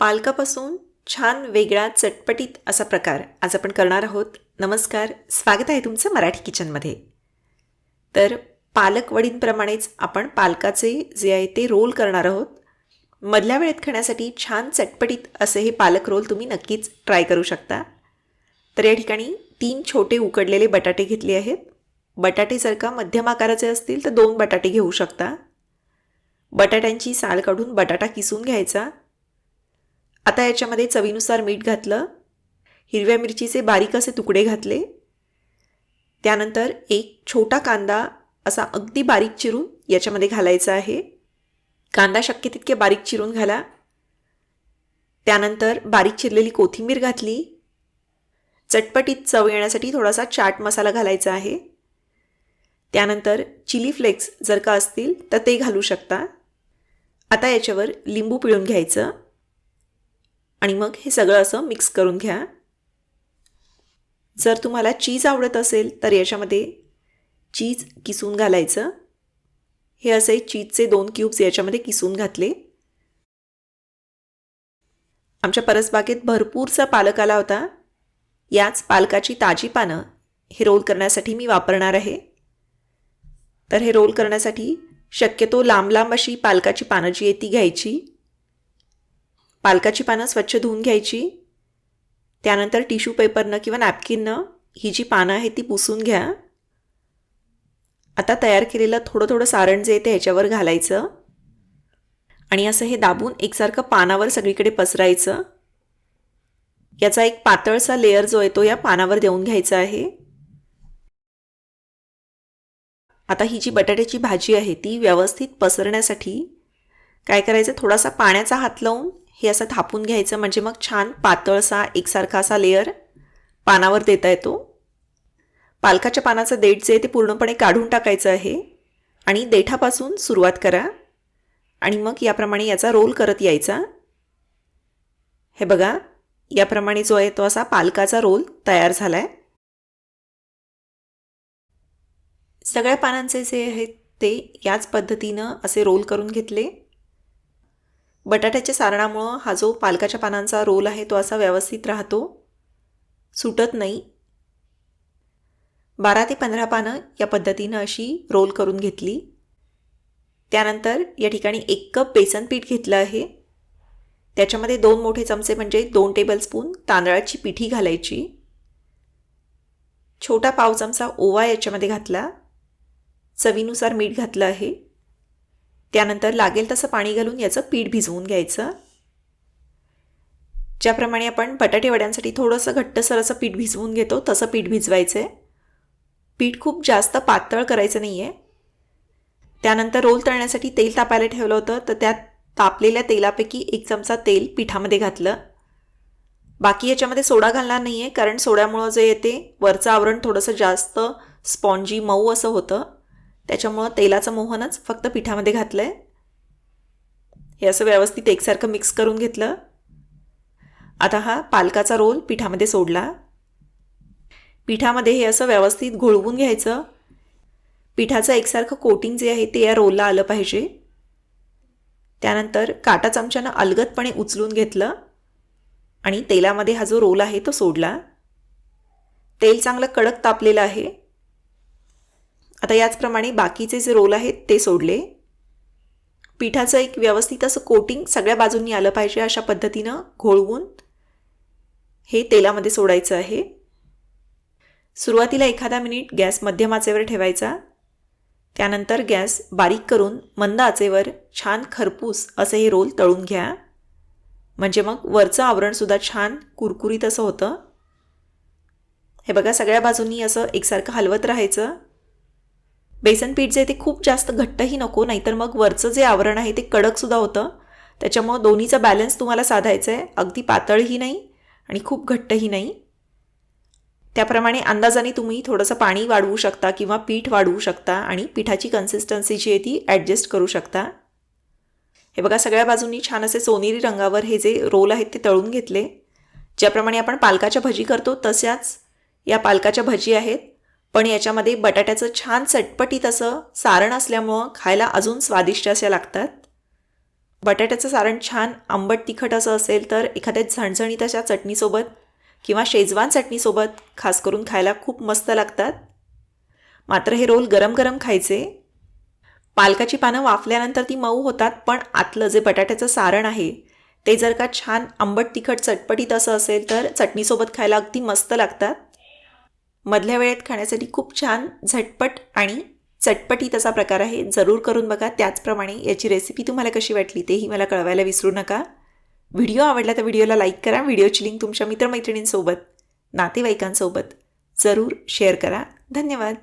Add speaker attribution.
Speaker 1: पालकापासून छान वेगळा चटपटीत असा प्रकार आज आपण करणार आहोत. नमस्कार स्वागत आहे तुमचं मराठी किचनमध्ये. तर पालकवडींप्रमाणेच आपण पालकाचे जे आहे ते रोल करणार आहोत. मधल्या वेळेत खाण्यासाठी छान चटपटीत असे हे पालक रोल तुम्ही नक्कीच ट्राय करू शकता. तर या ठिकाणी तीन छोटे उकडलेले बटाटे घेतले आहेत. बटाटे जर का मध्यम आकाराचे असतील तर दोन बटाटे घेऊ शकता. बटाट्यांची साल काढून बटाटा किसून घ्यायचा. आता याच्यामध्ये चवीनुसार मीठ घातलं. हिरव्या मिरचीचे बारीक असे तुकडे घातले. त्यानंतर एक छोटा कांदा असा अगदी बारीक चिरून याच्यामध्ये घालायचा आहे. कांदा शक्य तितके बारीक चिरून घाला. त्यानंतर बारीक चिरलेली कोथिंबीर घातली. चटपटीत चव येण्यासाठी थोडासा चाट मसाला घालायचा आहे. त्यानंतर चिली फ्लेक्स जर का असतील तर ते घालू शकता. आता याच्यावर लिंबू पिळून घ्यायचं. आणि मग हे सगळं असं मिक्स करून घ्या. जर तुम्हाला चीज आवडत असेल तर याच्यामध्ये चीज किसून घालायचं. हे असे चीजचे दोन क्यूब्स याच्यामध्ये किसून घातले. आमच्या परसबागेत भरपूरचा पालक आला होता. याच पालकाची ताजी पानं हे रोल करण्यासाठी मी वापरणार आहे. तर हे रोल करण्यासाठी शक्यतो लांब लांब अशी पालकाची पानं जी आहे ती घ्यायची. पालकाची पानं स्वच्छ धुवून घ्यायची. त्यानंतर टिश्यू पेपरनं किंवा नॅपकिननं ही जी पानं आहे ती पुसून घ्या. आता तयार केलेलं थोडं थोडं सारण जे आहे ते ह्याच्यावर घालायचं. आणि असं हे दाबून एकसारखं पानावर सगळीकडे पसरायचं. याचा एक पातळसा लेअर जो आहे तो या पानावर देऊन घ्यायचा आहे. आता ही जी बटाट्याची भाजी आहे ती व्यवस्थित पसरण्यासाठी काय करायचं? थोडासा पाण्याचा हात लावून हे असं थापून घ्यायचं म्हणजे मग छान पातळसा एकसारखा असा लेअर पानावर देता येतो. पालकाच्या पानाचं देठ जे आहे ते पूर्णपणे काढून टाकायचं आहे. आणि देठापासून सुरुवात करा. आणि मग याप्रमाणे याचा रोल करत यायचा. हे बघा याप्रमाणे जो आहे तो असा पालकाचा रोल तयार झाला आहे सगळ्या पानांचे जे आहेत ते याच पद्धतीनं असे रोल करून घेतले. बटाट्याच्या सारणामुळं हा जो पालकाच्या पानांचा रोल आहे तो असा व्यवस्थित राहतो? सुटत नाही. बारा ते पंधरा पानं या पद्धतीनं अशी रोल करून घेतली. त्यानंतर या ठिकाणी एक कप बेसन पीठ घेतलं आहे. त्याच्यामध्ये दोन मोठे चमचे म्हणजे दोन टेबलस्पून तांदळाची पिठी घालायची. छोटा पाव चमचा ओवा याच्यामध्ये घातला. चवीनुसार मीठ घातलं आहे. त्यानंतर लागेल तसं पाणी घालून याचं पीठ भिजवून घ्यायचं. ज्याप्रमाणे आपण बटाटे वड्यांसाठी थोडंसं घट्टसर असं पीठ भिजवून घेतो तसं पीठ भिजवायचं आहे पीठ खूप जास्त पातळ करायचं नाही आहे त्यानंतर रोल तळण्यासाठी तेल तापायला ठेवलं होतं तर त्यात तापलेल्या तेलापैकी एक चमचा तेल पिठामध्ये घातलं. बाकी याच्यामध्ये सोडा घालणार नाही आहे कारण सोड्यामुळं जे येते वरचं आवरण थोडंसं जास्त स्पॉन्जी मऊ असं होतं. त्याच्यामुळं तेलाचं मोहनच फक्त पिठामध्ये घातलं आहे हे असं व्यवस्थित एकसारखं मिक्स करून घेतलं. आता हा पालकाचा रोल पिठामध्ये सोडला. पिठामध्ये हे असं व्यवस्थित घोळवून घ्यायचं. पिठाचं एकसारखं कोटिंग जे आहे ते या रोलला आलं पाहिजे. त्यानंतर काटा चमच्यानं अलगदपणे उचलून घेतलं. आणि तेलामध्ये हा जो रोल आहे तो सोडला. तेल चांगलं कडक तापलेलं आहे. आता याचप्रमाणे बाकीचे जे रोल आहेत ते सोडले. पिठाचं एक व्यवस्थित असं कोटिंग सगळ्या बाजूंनी आलं पाहिजे अशा पद्धतीनं घोळवून हे तेलामध्ये सोडायचं आहे. सुरुवातीला एखादा मिनिट गॅस मध्यम आचेवर ठेवायचा. त्यानंतर गॅस बारीक करून मंद आचेवर छान खरपूस असे हे रोल तळून घ्या. म्हणजे मग वरचं आवरणसुद्धा छान कुरकुरीत असं होतं. हे बघा सगळ्या बाजूंनी असं एकसारखं हलवत राहायचं. बेसन पीठ जे ते खूप जास्त घट्टही नको नाहीतर मग वरचं जे आवरण आहे ते कडकसुद्धा होतं. त्याच्यामुळं दोन्हीचा बॅलन्स तुम्हाला साधायचा आहे अगदी पातळही नाही आणि खूप घट्टही नाही. त्याप्रमाणे अंदाजाने तुम्ही थोडंसं पाणी वाढवू शकता किंवा पीठ वाढवू शकता आणि पिठाची कन्सिस्टन्सी जी आहे ती ॲडजस्ट करू शकता. हे बघा सगळ्या बाजूंनी छान असे सोनेरी रंगावर हे जे रोल आहेत ते तळून घेतले. ज्याप्रमाणे आपण पालकाच्या भजी करतो तशाच या पालकाच्या भजी आहेत. पण याच्यामध्ये बटाट्याचं छान चटपटीत असं सारण असल्यामुळं खायला अजून स्वादिष्ट अशा लागतात. बटाट्याचं सारण छान आंबट तिखट असं असेल तर एखाद्या झणझणीत अशा चटणीसोबत किंवा शेजवान चटणीसोबत खास करून खायला खूप मस्त लागतात. मात्र हे रोल गरम गरम खायचे. पालकाची पानं वाफल्यानंतर ती मऊ होतात पण आतलं जे बटाट्याचं सारण आहे ते जर का छान आंबट तिखट चटपटीत असं असेल तर चटणीसोबत खायला अगदी मस्त लागतात. मधल्या वेळेत खाण्यासाठी खूप छान झटपट आणि चटपटीत असा प्रकार आहे. जरूर करून बघा. त्याचप्रमाणे याची रेसिपी तुम्हाला कशी वाटली तेही मला कळवायला विसरू नका. व्हिडिओ आवडला तर व्हिडिओला लाईक करा. व्हिडिओची लिंक तुमच्या मित्रमैत्रिणींसोबत नातेवाईकांसोबत जरूर शेअर करा. धन्यवाद.